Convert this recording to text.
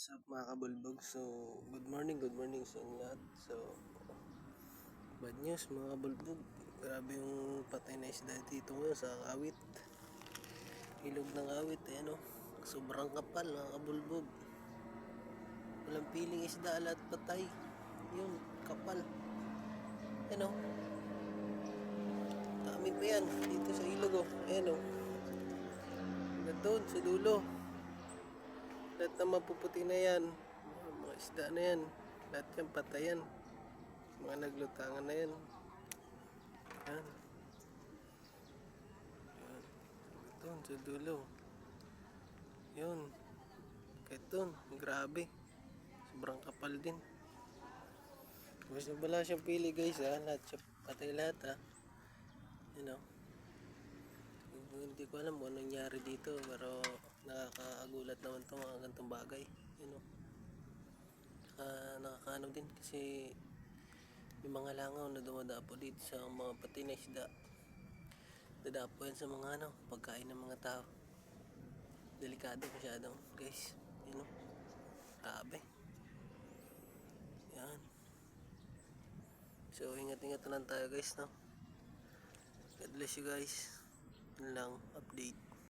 What's up mga kabulbog? So, good morning, good morning sa inyo lahat. So, bad news mga kabulbog. Grabe yung patay na isda dito ngayon sa awit. Ilog ng awit, eh, ano? Sobrang kapal mga kabulbog. Walang piling isda, lahat patay. Yun, kapal. Ano? Dami pa yan dito sa ilog, oh. Ayan, oh. Hanggang doon, sa dulo. Lahat na mapuputi na yan. Mga isda na yan. Lahat yan patayan. Mga naglutangan na yan. Yan. Doon sa dulo. Yun. Kahit. Grabe. Sobrang kapal din. Basta wala siyang pili guys ha. Lahat siya patay lahat ha. You know. Hindi ko alam kung anong nangyari dito pero nakakagulat naman itong mga ganitong bagay. You know. Saka nakakaano din kasi may mga langaw na dumadapo dito sa mga pati na isda. Dadapo yan sa mga ano, pagkain ng mga tao. Delikado masyado guys. You know. Grabe. Yan. So ingat-ingat na lang tayo guys no. God bless you guys. Lang update.